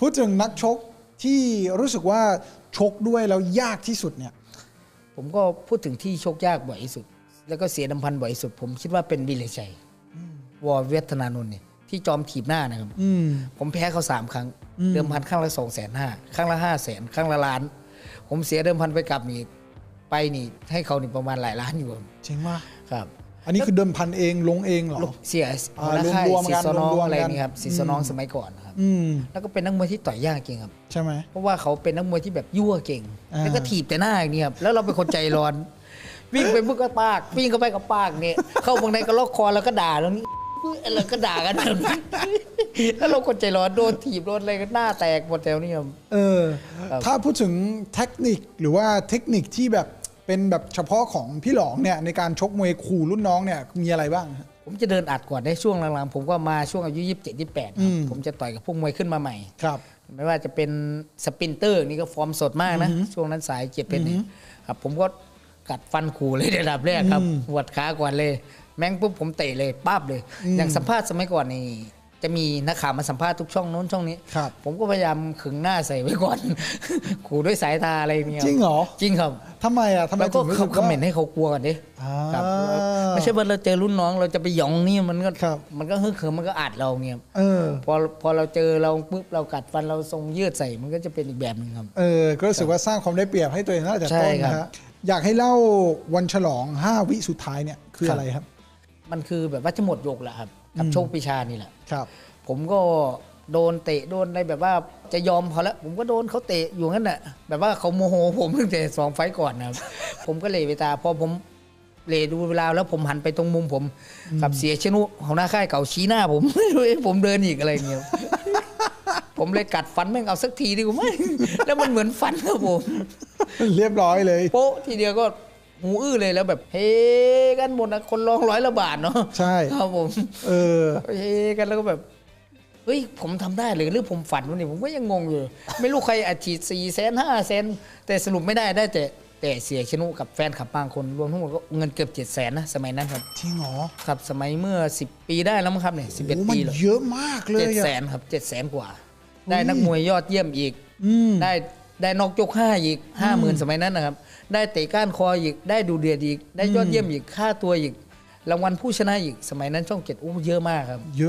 พูดถึงนักชกที่รู้สึกว่าชกด้วยแล้วยากที่สุดเนี่ยผมก็พูดถึงที่ชกยากบ่อยที่สุด แล้วก็เสียดำพันบ่อยที่สุด ผมคิดว่าเป็นวิเลชัยวอเวทนานนท์เนี่ยที่จอมถีบหน้านะครับอืมผมแพ้เขาสามครั้งอืมเดิมพันครั้งละสองแสนห้าครั้งละห้าแสนครั้งละล้าน ผมเสียเดิมพันไปกลับนี่ไปนี่ให้เขานี่ประมาณหลายล้านอยู่ครับจริงว่าครับ อันนี้คือเดิมพันเองลงเอง เหรอ เสียอ่าหัวหน้าค่ายรวมๆสิกันสนองรวมๆอะไรกันนี่ครับสิสนองสมัยก่อนนะครับ อืมแล้วก็เป็นนักมวยที่ต่อยยากจริงครับ ใช่ไหม เพราะว่าเขาเป็นนักมวยที่แบบยั่วเก่ง อ่า แล้วก็ถีบแต่หน้าอย่างนี้ครับ แล้วเราเป็นคนใจร้อน วิ่งไปปุ๊บก็ปาก วิ่งเข้าไปกับปากเนี่ย เข้าบางในก็ล็อกคอแล้วก็ด่าแล้วนี่ แล้วก็ด่ากันแบบนี้แล้วเราคนใจร้อนโดนถีบโดนอะไรก็หน้าแตกหมดแถวนี้ครับ เออ ครับ ถ้าพูดถึงเทคนิคหรือว่าเทคนิคที่แบบ เป็นแบบเฉพาะของพี่หลองเนี่ยในการชกมวยขู่รุ่นน้องเนี่ยมีอะไรบ้างฮะ ผมจะเดินอัดก่อนได้ช่วงหลังๆผมก็มาช่วงอายุ27 28คอืรับม ผมจะต่อยกับพวกมวยขึ้นมาใหม่ ครับ ไม่ว่าจะเป็นสปรินเตอร์นี่ก็ฟอร์มสดมากนะ ช่วงนั้นสายเจ็ดเป็นเนี่ยครับผมก็กัดฟันขู่เลยระดับแรกครับอืมหวดขาก่อนเลย แม่งปุ๊บผมเตะเลยป้าบเลย อย่างสัมภาษณ์สมัยก่อนนี่ จะมีนักข่าวมาสัมภาษณ์ทุกช่องโน้นช่องนี้ ครับผมก็พยายามขึงหน้าใส่ไว้ก่อน ขู่ด้วยสายตาอะไรเนี่ยจริงเหรอ จริงครับทำไมอะทำไมแล้วก็ถึงรู้สึกคอมว่าเมนต์ให้เขากลัวกันดิอ่า ครับไม่ใช่ว่าเราเจอรุ่นน้องเราจะไปหยองนี่มันก็ครับ มันก็ฮึกเหิมมันก็อัดเราเนี่ยเออ พอพอเราเจอเราปุ๊บเรากัดฟันเราทรงยืดใส่มันก็จะเป็นอีกแบบหนึ่งครับ เออ ก็รู้สึกว่าสร้างความได้เปรียบให้ตัวเองตั้งแต่ใช่ต้นครับนะฮะอยากให้เล่าวันฉลอง 5 วิสุดท้ายเนี่ยคืออะไรครับ มันคือแบบว่าจะหมดยกแล้วครับ กับอืมโชคปิชานี่แหละครับ ผมก็โดนเตะโดนอะไรแบบว่าจะยอมเขาแล้ว ผมก็โดนเขาเตะอยู่งั้นแหละแบบว่าเขาโมโห ผมตั้งแต่สองไฟต์ก่อนนะครับ ผมก็เลยไปตาพอผมเลดูเวลาแล้วผมหันไปตรงมุมผมกับเสียชนุของหน้าค่ายเก่าชี้หน้า ผมไม่รู้ให้ผมเดินอีกอะไรอย่างเงี้ยผมเลยกัดฟันแม่งเอาสักทีดีกว่าไหมแล้วมันเหมือนฟันครับผม เรียบร้อยเลยโป๊ะทีเดียวก็ หูอื้อเลยแล้วแบบเฮกันหมดนะคนร้องร้อยละบาทเนาะใช่ครับผม เออเฮกันแล้วก็แบบเฮ้ยผมทำได้เลยหรือผมฝันวะเนี่ยผมก็ยังงงอยู่ไม่รู้ใครอัดฉีดสี่แสนห้าแสนแต่สรุปไม่ได้ได้แต่แต่เสียชนุกับแฟนขับบางคนรวมทั้งหมดก็เงินเกือบเจ็ดแสนนะสมัยนั้นครับจริงเหรอครับสมัยเมื่อ 10 ปีได้แล้วมั้งครับเนี่ยสิบเอ็ดโอ้มัปีนเลยเยอะมากเลยเจ็ดอะแสนครับเจ็ดแสนกว่า ได้นักมวยยอดเยี่ยมอีกอืมได้ ได้นอกยกห้าอีกห้าหมื่นสมัยนั้นนะครับ ได้เตะก้านคออีก ได้ดูเดือดอีก ได้ยอดเยี่ยมอีกค่าตัวอีก รางวัลผู้ชนะอีกสมัยนั้นช่องเจ็ดอู้เยอะมากครับ